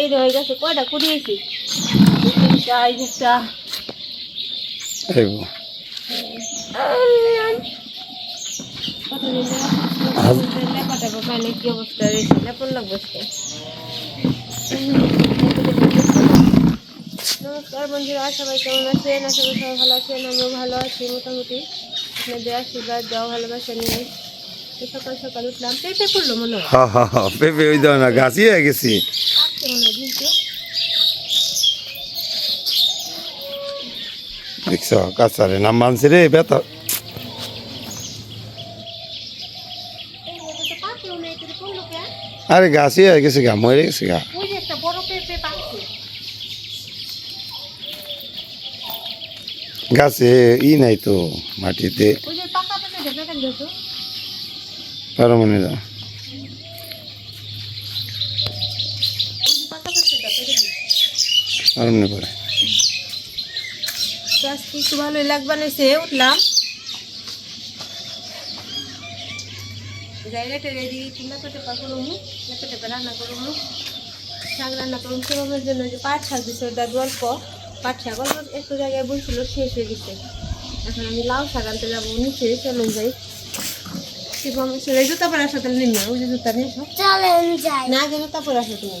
এই হয়ে গেছে কয়টা? কুড়িয়েছি। তিনটা এই কি অবস্থা রয়েছে লেপন লাগবে। নমস্কার বন্ধুরা সবাই কেমন আছেন? আশা করি সবাই ভালো আছেন আমিও ভালো আছি মোটামুটি। আপনাদের আশীর্বাদ দেওয়া ভালোবাসা নিয়ে। সকাল সকাল উঠলাম পেঁপে পড়ল মনে হয়। হা হা হা পেঁপে ওই দাও না গাছই হয়ে গেছি। দেখছ কাছারে নাম মানছে রে বেতা আরে গাছই হয়ে গেছে গা মরে গেছে গা গাছে ই নাই তো মাটিতে পারো মনে দাও ওই যে পাকা পেঁপেটা পেরে দিই পারো মনে পড়ে। আজকে একটু ভালোই লাগবে না সে উঠলাম। যাই রেডি কিনা পেটে করব লেপে রান্না করব শাক রান্না করব সেরকমের জন্য যে পাট শাক দিচ্ছে ওটা গল্প পাট শাক অল্প একটু জায়গায় বলছিল শেষ হয়ে গেছে। এখন আমি লাউ শাক আনতে যাব নিচে চলুন যাই। শিবম জুতা পরে আসো তাহলে নিন না ওই যে জুতা নিয়ে আসো না জুতা পরে আসো তুমি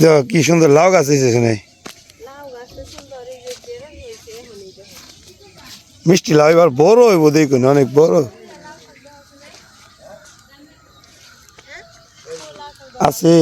দেখো, কি সুন্দর লাউ গাছ হয়েছে এখানে। মিষ্টি লাউ, এবার বড় হইব, দেখুন, অনেক বড়। আছে।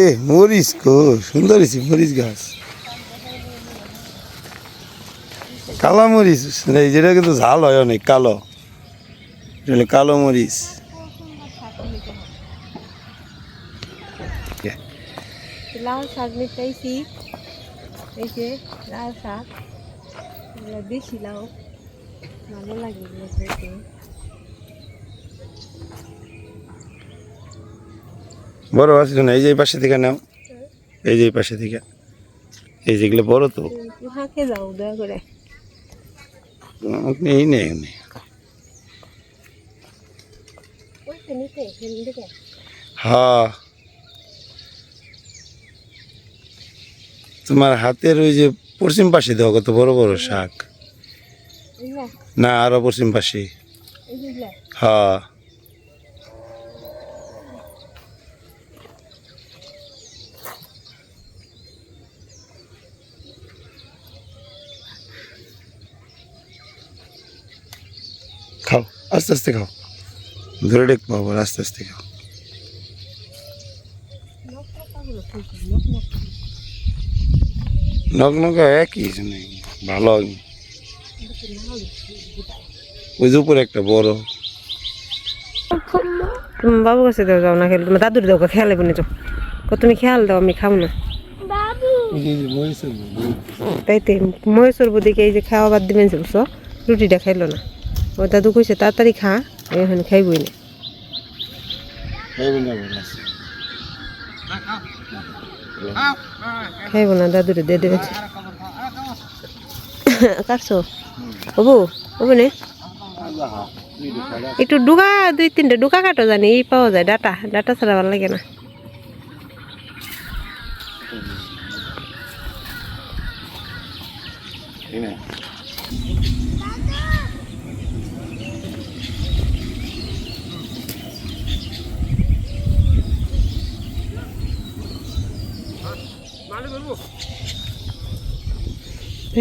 এ, মরিচ গো, সুন্দর মরিচ গাছ। কালা মরিচ যেটা কিন্তু ঝাল হয় অনেক, কালো। কালো মরিচ খুব সুন্দর শাক নিতে হবে লাউ শাক নিতে আইছি এই যে লাউ শাক। এগুলো দেশি লাউ। ভালো লাগে এগুলো খেতে। বড় আছে না এই যে পাশে থেকে নাও। এই যে পাশে থেকে। এই যেগুলো বড় তো। হাঁকে যাও দয়া করে। এই নেই দিকে হ্যাঁ। তোমার হাতের ওই যে পশ্চিম পাশে দেওয়া কত বড় বড় শাক। না আরও পশ্চিম পাশে। হ্যাঁ। খাও আস্তে আস্তে খাও। ধরে ডেক পাবো আস্তে আস্তে খাও। নখ একই নেই ভালো। ওই যে উপরে একটা বড়। তুমি বাবু কাছে দাও যাও না খেলে তুমি দাদুর দাও খেয়ালে বনে যাও। কো তুমি খেয়াল দাও আমি খাও না। তাই তো মহেশ্বর বুদিকে এই যে খাওয়া বাদ দিবেন বুঝছ? রুটিটা খাইলো না। ও দাদু কইছে তাড়াতাড়ি খা এখন খাইবই না। খাইব না, দাদুরে দিয়ে দেবে কাটছো? হবু হবু নে। একটু ডুগা, দুই তিনটে ডুকা কাটো জানি এই পাওয়া যায়, ডাটা। ডাটা ছাড়া লাগে না।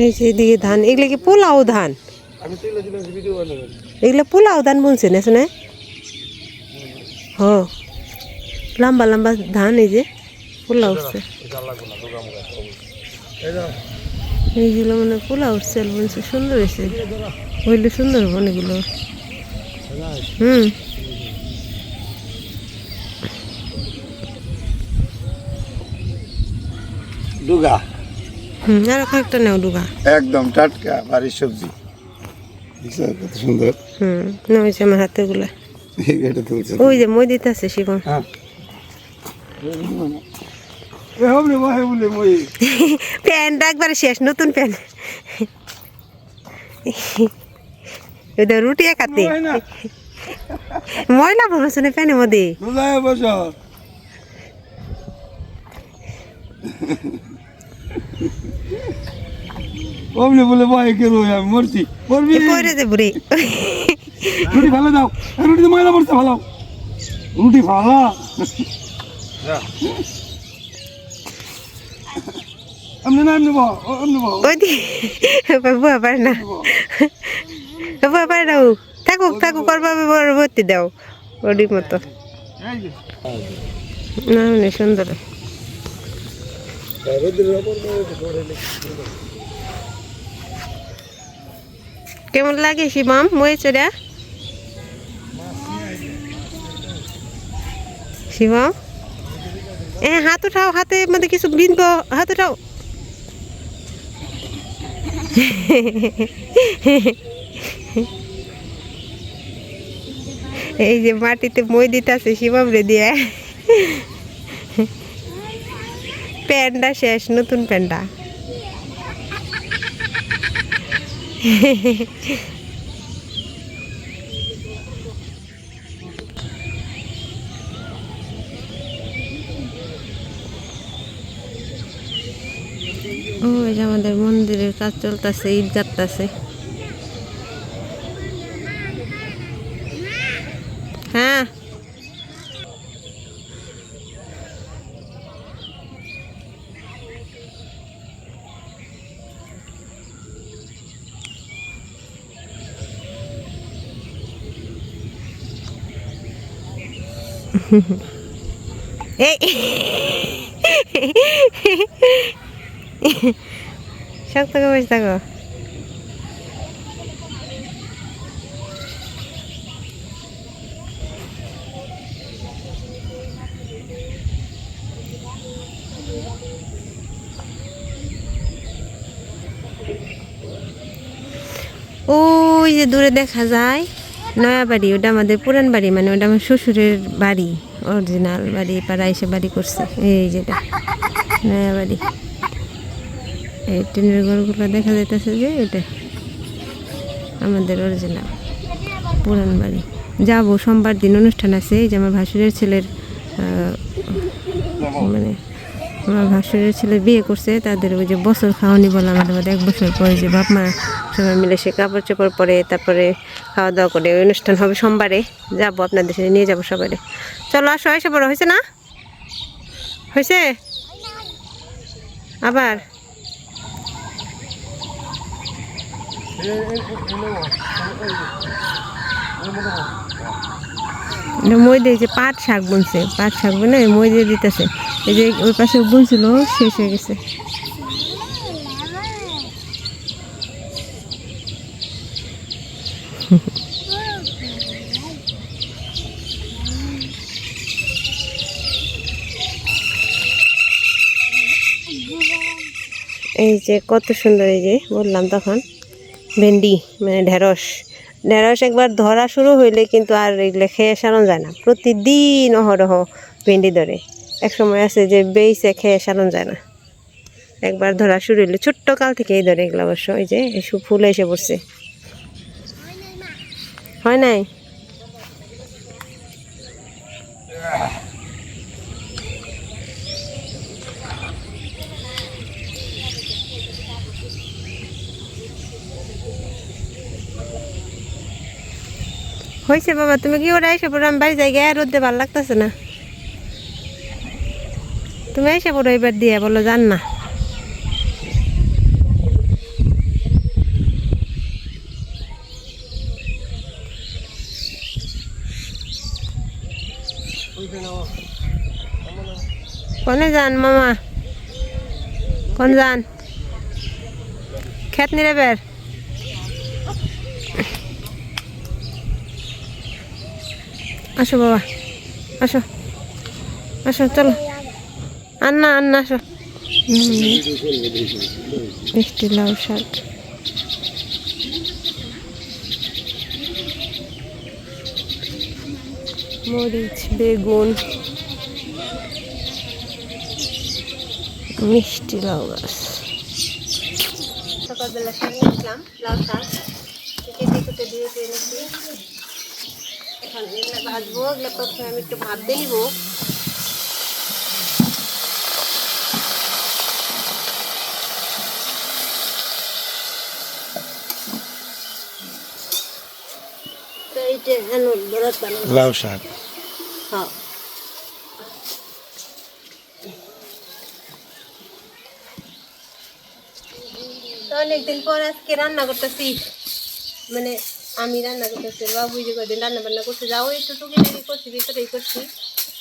এই যে এদিকে ধান। এগুলো কি পোলাও ধান? এগুলো পোলাও ধান বলছে না শুনে? হ লম্বা লম্বা ধান এই যে পোলা উঠছে। এইগুলো মানে পোলা উঠছে বলছে সুন্দর হয়েছে। হইলে সুন্দর হবে অনেকগুলো। হুম। ডুগা হুম আরও কয়েকটা নেও ডুগা একদম টাটকা বাড়ির সবজি। কত সুন্দর? হুম না হয়েছে আমার হাতে গুলা। ওই যে মই দিতে আছে শিবম। হ্যাঁ। বলে বলে একবারে শেষ নতুন প্যান্ট ওদের রুটি একাতে ময়লা ভরছে না প্যানের মধ্যে বসো। অমনি বলে ভাই কে রোয় আমি মরছি। মরবি পরে যে বুড়ি রুটি ভালো দাও। রুটি তো ময়লা পড়ছে ভালো রুটি ভালো এমনি না দি বুয়া পারে না। না ও। থাকুক থাকুক করবা ভর্তি দাও ওডির মতো। না সুন্দর। কেমন লাগে শিবম? চড়া শিবম? এ, হাত উঠাও, হাতে মধ্যে কিছু বিনব, হাত উঠাও। এই যে মাটিতে মই দিতেছে শিবম রে দিয়ে। প্যান্ডা শেষ, নতুন প্যান্ডা ও এই যে আমাদের মন্দিরের কাজ চলতেছে ঈদ কাটতেছে হ্যাঁ এই শক্ত করে বসে থাকো ওই যে দূরে দেখা যায় নয়া বাড়ি, ওটা আমাদের পুরান বাড়ি মানে ওটা আমার শ্বশুরের বাড়ি অরিজিনাল বাড়ি পাড়া এসে বাড়ি করছে, এই যেটা, নয়া বাড়ি। এই টিনের ঘরগুলো দেখা যাইতেছে যে, এটা আমাদের অরিজিনাল পুরান বাড়ি। যাব, সোমবার দিন অনুষ্ঠান আছে, এই যে আমার ভাসুরের ছেলের মানে আমার ভাসুরের ছেলে বিয়ে করছে, তাদের ওই যে বছর খাওয়ানি বলে আমাদের এক বছর পরে যে বাপ মা সবাই মিলে সে কাপড় চোপড় পরে, তারপরে খাওয়া দাওয়া করে অনুষ্ঠান হবে সোমবারে। যাব আপনাদের সাথে, নিয়ে যাব সবাই চলো আসো, এসে বড় হয়েছে না? হয়েছে? আবার? মই দিয়ে যে পাট শাক বুনছে, পাট শাক বুনে মই দিয়ে দিতেছে। এই যে ওই পাশে বুনছিল, শেষ হয়ে গেছে। এই যে কত সুন্দর এই যে, বললাম তখন। ভেন্ডি মানে ঢেঁড়স। ঢেঁড়স একবার ধরা শুরু হইলে কিন্তু আর এগুলো খেয়ে সারণ যায় না। প্রতিদিন অহরহ ভেন্ডি ধরে। এক সময় আছে যে বেইছে খেয়ে সারণ যায় না। একবার ধরা শুরু হইলে, ছোট্ট কাল থেকেই ধরে এগুলো অবশ্য। এই যে ফুল এসে পড়ছে। হয় নাই? হয়েছে বাবা, তুমি কি ওরা এসে পড়ো? আমি বাড়ি যাই, গিয়ে রোদে ভালো লাগতেছে না। তুমি এসে পড়ো, এবার দিয়ে বলো জান না। কোনে যান, মামা। কোন যান? খেত নিরে বের। আসো, বাবা। আসো। আসো, চলো। আন্না আন্না, আসো। মিষ্টি লাউ শাক। মরিচ, বেগুন। মিষ্টি লাউ গাছ সকালবেলা শাক নিয়েছিলাম লাউ শাক। কেটে কেটে দিয়ে দিয়ে এনেছি এখন এগুলো ভাজবো এগুলো প্রথমে আমি একটু ভাত দিয়ে নিবো। লাউ শাক। হ্যাঁ। অনেকদিন পর আজকে রান্না করতেছি। মানে আমি রান্না করতেছি বাবু যে কদিন রান্না বান্না করতে যাও একটু টুকি টাকি করছি ভিতরেই করছি।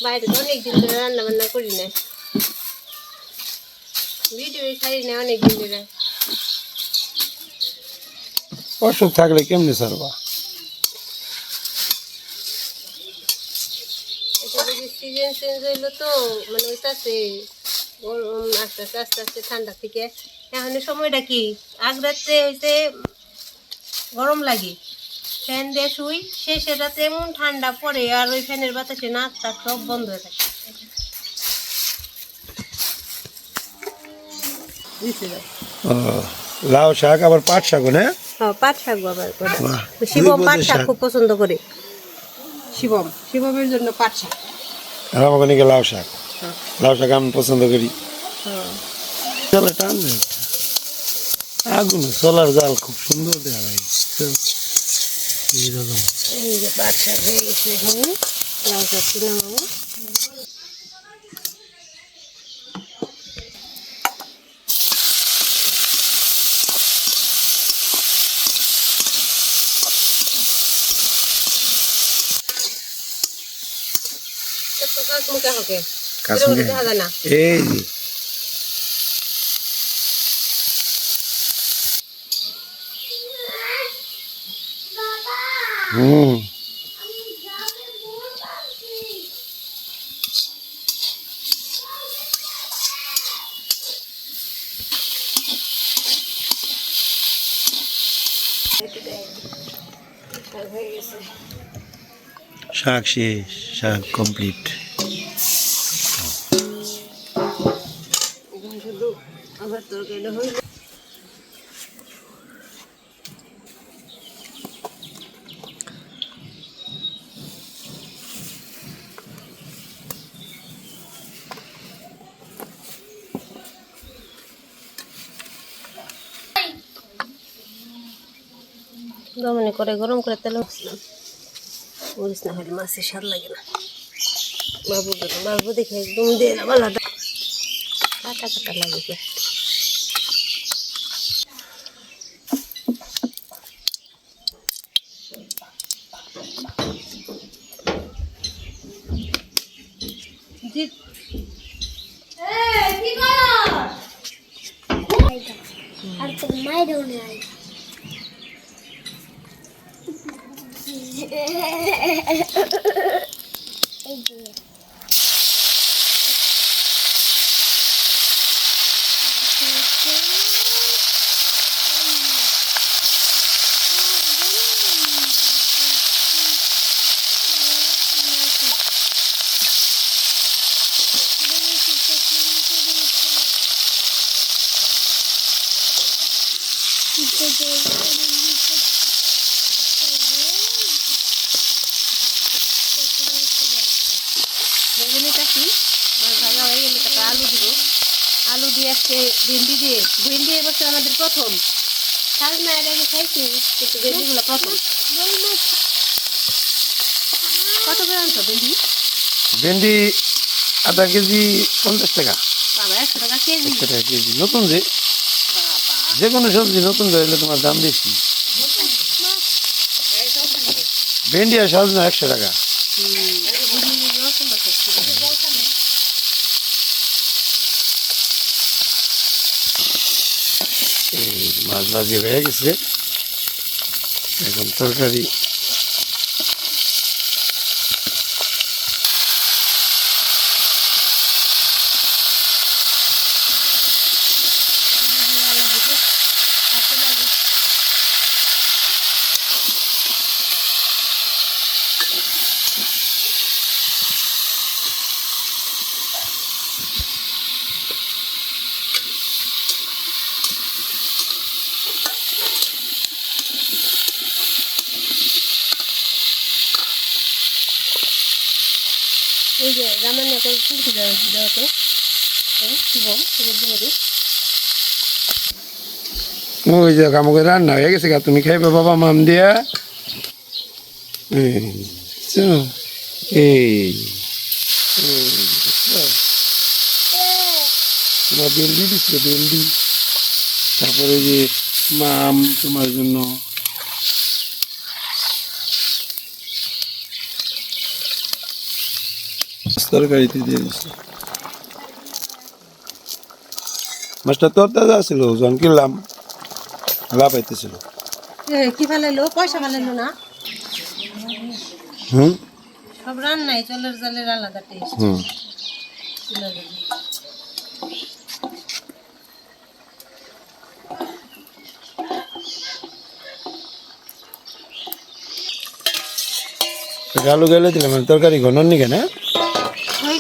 বাইরে তো অনেকদিন ধরে রান্না বান্না করি না ভিডিও ছাড়ি না অনেকদিন ধরে। অসুখ থাকলে কেমনি সারবা এটা যদি সিজন চেঞ্জ হইল তো মানে ওইটাতে গরম আস্তে আস্তে আস্তে আস্তে ঠান্ডা থেকে এখন সময়টা কি? আগ রাত্রে হইতে গরম লাগে। ফ্যান দিয়ে শুই শেষে রাতে এমন ঠান্ডা পড়ে আর ওই ফ্যানের বাতাসে নাক টাক সব বন্ধ হয়ে থাকে। ও, লাউ শাক আবার পাট শাক না? হ্যাঁ পাট শাক বাবার করে। শিবম পাট শাক। খুব পছন্দ করে। শিবম শিবমের জন্য পাট শাক। আর আমাকে লাউ শাক। হ্যাঁ। লাউ শাক আমি পছন্দ করি। হ্যাঁ। চলে টান। আগুন সোলার জাল খুব সুন্দর দেখা যায় এইরকম। এই যে হয়ে গেছে এখানে লাউ কাশ্মীরি। এই যে শাক শেষ শাক কমপ্লিট শুধু আবার তরকারিটা হইল দমনে করে, গরম করে তেল মাসলাম মরিচ না হলে মাছের স্বাদ লাগে না। বাবু বাবু দেখে একদম দিয়ে আলাদা। কাটা কাটা লাগে কি আর তো মাইরও নাই এই যে বেগুনিটা কি মাছ ভাজা হয়ে গেলে তারপরে আলু দিব। আলু দিয়ে আজকে ভেন্ডি দিয়ে ভেন্ডি এবছর আমাদের প্রথম। শাক না এর আগে খাইছি কিন্তু ভেন্ডিগুলো প্রথম। কত করে আনছো ভেন্ডি? ভেন্ডি আধা কেজি পঞ্চাশ টাকা। বাবা একশো টাকা কেজি। একশো টাকা কেজি। নতুন যে যে কোনো সবজি নতুন ধরলে তোমার দাম বেশি। ভেন্ডি আর সজনা একশো টাকা। মাছ ভাজি হয়ে গেছে। এখন তরকারি এই যে রান্না করে ফুলকি দেওয়া দেওয়া তো শিব রুদ্রমণি ওই যে আমাকে রান্না হয়ে গেছে গা তুমি খাইবে বাবা মাম দিয়া এই। তোমার ভেন্ডি দিচ্ছে ভেন্ডি তারপরে যে মাম তোমার জন্য তরকারিতে দিয়ে দিচ্ছে মাছটা তোর দাদা ছিল জন কিনলাম। লাভ পাইতেছিল কি ফেলাইলো পয়সা ফেলাইলো না? হুম? সব রান্নাই চলের জালের আলাদা টেস্ট হুম। আলু গেলে দিলাম মানে তরকারি ঘনর নি? কেন হয়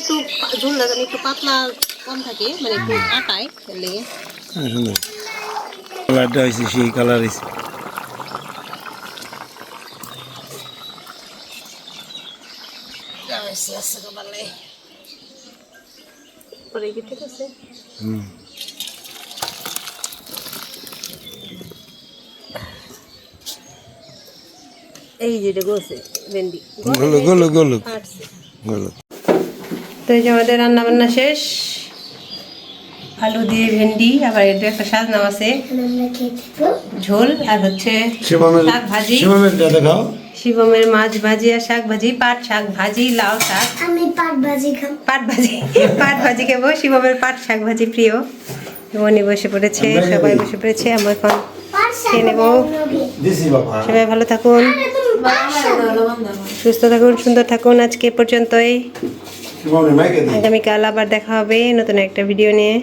একটু ঝোলটা যেন একটু পাতলা কম থাকে মানে একটু আটায় লেগে সুন্দর কালারটা হয়েছে সেই কালার হয়েছে ঠিক আছে? হুম। এই যেটা গোছে ভেন্ডি। গলো গলো গলো আটছে গলো তো এই যে আমাদের রান্না বান্না শেষ। আলু দিয়ে ভেন্ডি আবার এটা একটা সাজনাম আছে। ঝোল আর হচ্ছে শাক ভাজি। শিবমের শিবমের মাছ ভাজি আর শাক ভাজি পাট শাক ভাজি লাউ শাক। আমি পাট ভাজি খাব। পাট ভাজি পাট ভাজি খাব। শিবমের পাট শাক ভাজি প্রিয়। মনি বসে পড়েছে সবাই বসে পড়েছে আমরা এখন খেয়ে নেব। সবাই ভালো থাকুন। সুস্থ থাকুন সুন্দর থাকুন। আজকে পর্যন্তই। আগামীকাল আবার দেখা হবে নতুন একটা ভিডিও নিয়ে।